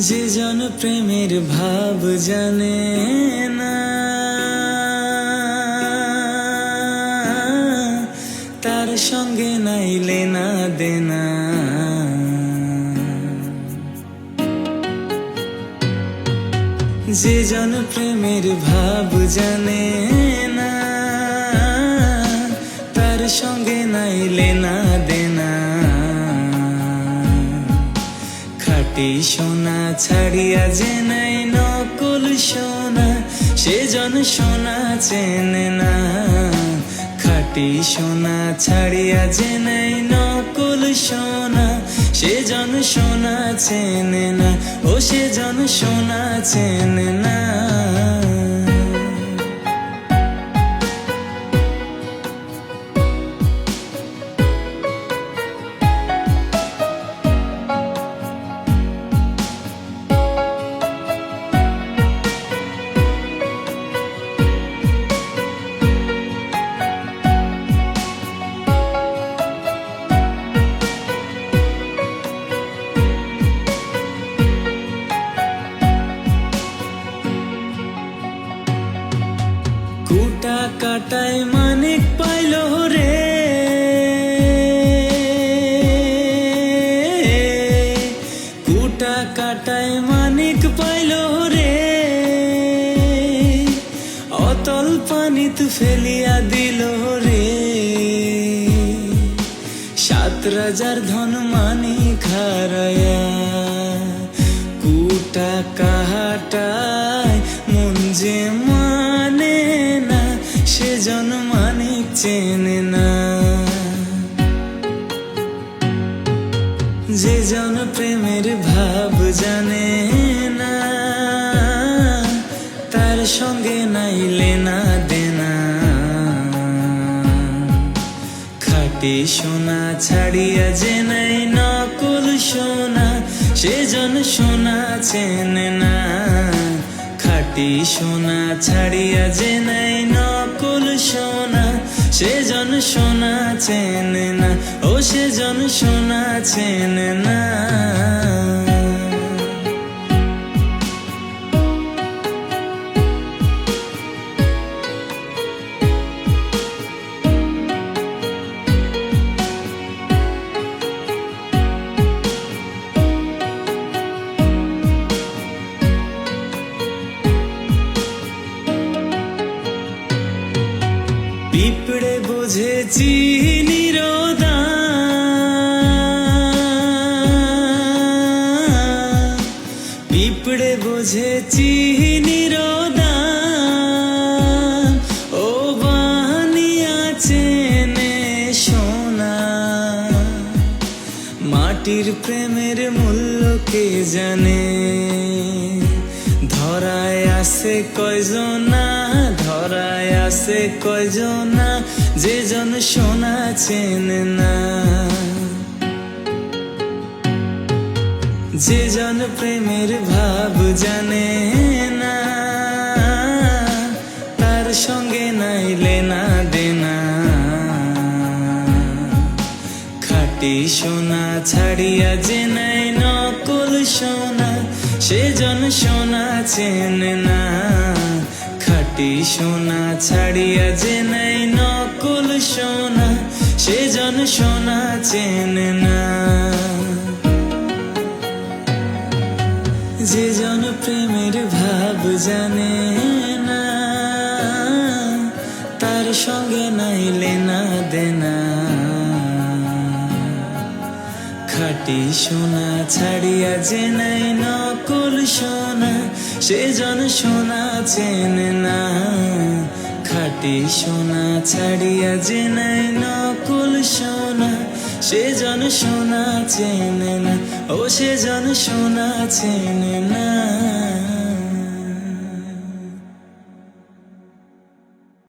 যে জন প্রেমের ভাব জানে না। তার সঙ্গে নাইলে না দেনা। যে জন প্রেমের ভাব জানে না। তার সঙ্গে নাইলে না দেনা। খাটি সোনা ছাড়িয়া যে নাই নকল সোনা, সে জন সোনা চেনে না। খাটি সোনা ছাড়িয়া যে নাই নকল সোনা, সে জন সোনা চেনে না। ও সে জন সোনা চেনে না। কুটা কাটায় মানিক পাইল রে। কুটা কাটায় মানিক পাইল রে। অতল পানিত ফেলিয়া দিল রে। সাত রাজার ধন মানি খারায়া কুটা কাহাটায় মন চেনে না। যে জন প্রেমের ভাব জানে না, তার সঙ্গে নাইলে না দেনা। খাটি সোনা ছাড়িয়া যে নাই নকল সোনা সেজন সোনা চেনে না। খাটি সোনা ছাড়িয়া যে নাই নকল সোনা সেজন সোনা চেনে না ও সেজন সোনা চেনে না। বুঝেছি নিরোদা পিঁপড়ে বুঝেছি নিরোদা ও বানিয়া চেনে সোনা। মাটির প্রেমের মূল্য কে জানে? ধরায় আছে কয়জনা, ধরায় আছে কয়জনা যে জন সোনা চেনে না। যে জন প্রেমের ভাব জানে না, তার সঙ্গে নাইলে না দেনা। খাটি সোনা ছাড়িয়া যে নাই নকল সোনা সে জন সোনা চেনে না, খাটি সোনা ছাড়িয়া যে নাই নকল সোনা সেজন সোনা চেনে না। যে জন প্রেমের ভাব জানে না, তার সঙ্গে নাইলে না দেনা। খাটি সোনা ছাড়িয়া যে নাই নকল সোনা, সে জন সোনা চেনে না। খাটি সোনা ছাড়িয়া যে নাই নকল সোনা, সে জন সোনা চেনে না। ও সে জন সোনা চেনে না।